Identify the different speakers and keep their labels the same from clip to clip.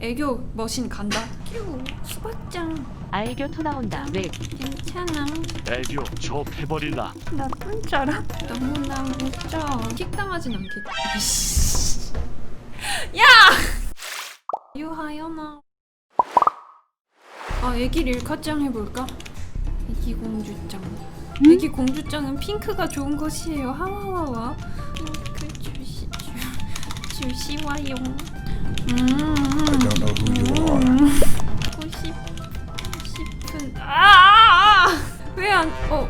Speaker 1: 애교 머신 간다. 큐 수박장
Speaker 2: 아이교 토 나온다. 왜?
Speaker 1: 괜찮아.
Speaker 3: 애교 좁혀버리라
Speaker 1: 나쁜 줄 알아? 너무나 웃겨. 킥당하진 않겠지. 아이씨. 야! 유하연아. 아, 애기 릴카짱 해볼까? 애기 공주짱. 애기 공주짱은 핑크가 좋은 것이에요. 하와와와. 핑크 주시 주, 주시와요. 음. 안 어.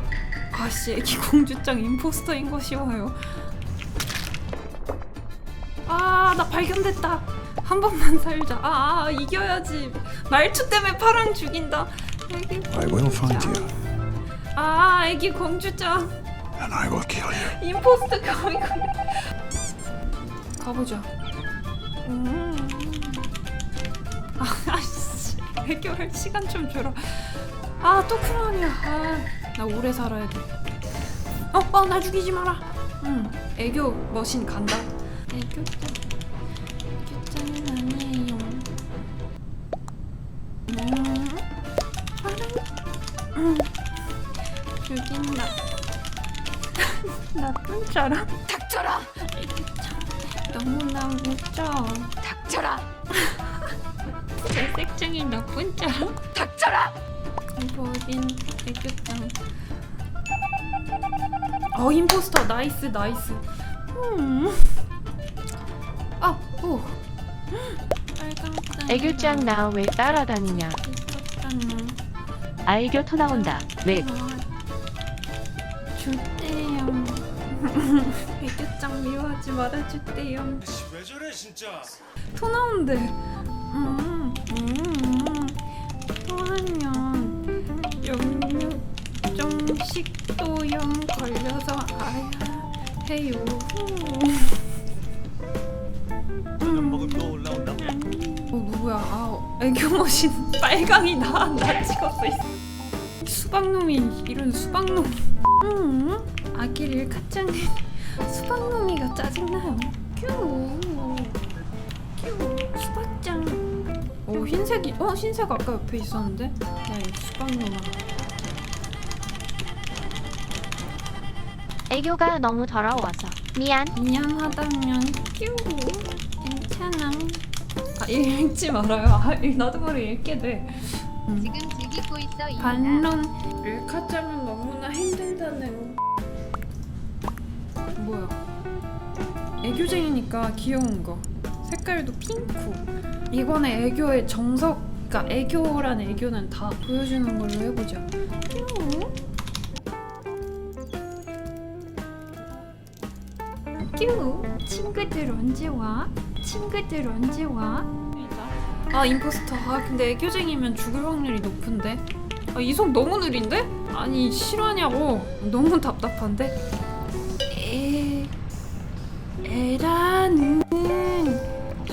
Speaker 1: 아씨 애기 공주짱 임포스터인 것이 와요. 아, 나 발견됐다. 한 번만 살자. 아, 아 이겨야지. 말투 때문에 파랑 죽인다. 애기
Speaker 4: I will find you,
Speaker 1: 아, 애기 공주짱.
Speaker 4: and I will kill you.
Speaker 1: 임포스터 거미 가보자. 음. 아, 아씨. 해결할 시간 좀 줘라. 아, 또 크라운이야. 아, 나 오래 살아야 돼. 어, 어, 나 죽이지 마라. 응, 애교 머신 간다. 애교짱. 애교짱은 아니에요. 음. 음. 죽인다. 나쁜 줄 알아?
Speaker 2: 닥쳐라.
Speaker 1: 너무나 웃겨.
Speaker 2: 닥쳐라.
Speaker 1: 제 색증이 나쁜 줄 알아?
Speaker 2: 닥쳐라.
Speaker 1: 버린 애교짱. 어 임포스터 나이스 나이스. 음. 아 오. 빨강짱.
Speaker 2: 애교짱 나 왜 따라다니냐? 아이교 토 나온다. 왜?
Speaker 1: 줄대요. 애교짱 미워하지 말아줄대요.
Speaker 5: 왜 저래 진짜?
Speaker 1: 토 나온대. 음, 음, 해요. 음. 어 누구야? 아 애교 머신 빨강이 나나 찍었어. 이 수박놈이 이런 수박놈. 음 아기를 카짱해 수박놈이가 짜증나요. 큐. 큐 수박짱. 오 흰색이 어 흰색 아까 옆에 있었는데. 야이 수박놈아.
Speaker 6: 애교가 너무 더러워서 미안
Speaker 1: 미안하다면 큐 괜찮아. 아 읽지 말아요. 아 나도 모르게 읽게 돼. 음.
Speaker 6: 지금 즐기고 있어 이나
Speaker 1: 반론 릴카짱은 너무나 힘들다네요. 뭐야? 애교쟁이니까 귀여운 거. 색깔도 핑크. 이번에 애교의 정석, 그러니까 애교란 애교는 다 보여주는 걸로 해보자. 큐. 큐. 친구들 언제 와? 친구들 언제 와? 아 임포스터 아 근데 애교쟁이면 죽을 확률이 높은데 아 이속 너무 느린데? 아니 실화냐고 너무 답답한데 에 에라는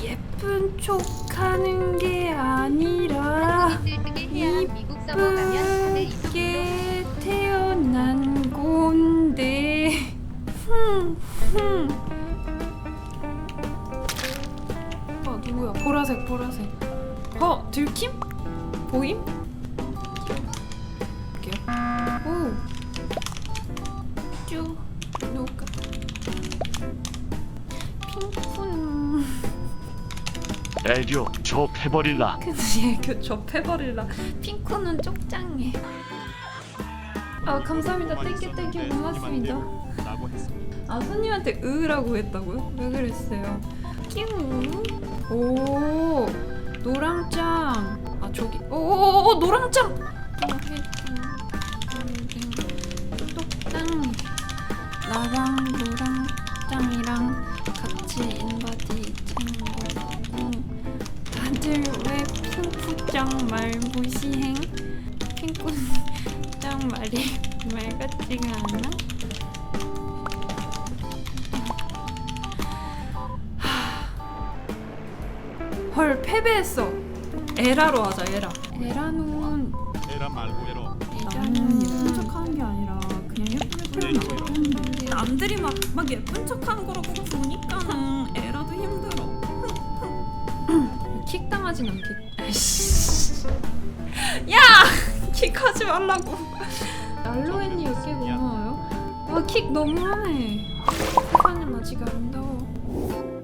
Speaker 1: 예쁜 척하는 게 아니라 이쁘게 태어난 건데 흠흠 아 누구야? 보라색 보라색. 어 들킴? 보임? 볼게요. 오 쭉 녹아 핑크는
Speaker 3: 애교 좁혀버리라.
Speaker 1: 근데 애교 접해버릴라. 핑크는 쪽장해 아 감사합니다. 땡큐 땡큐 고맙습니다. 아 손님한테 으라고 했다고요? 왜 그랬어요? 끼우 오 노랑짱 아 저기 오오오 노랑짱 똑땅 나랑 노랑짱이랑 같이 인바디 챙겨보고 다들 왜 핑크짱 말 무시행 핑크짱 말이 말 같지가 않아? 헐 패배했어 에라로 하자 에라 에라는
Speaker 5: 에라 말고 에로.
Speaker 1: 나는 예쁜 척하는 게 아니라 그냥 예쁜 척하는 거 남들이 막, 막 예쁜 척하는 거라고 보니까는 에라도 힘들어 킥당 이상하진 않겠. 아이씨. 야! 킥하지 말라고. 알로에님 꽤 고마워요. 와, 킥 너무하네. 세상은 아직 아름다워.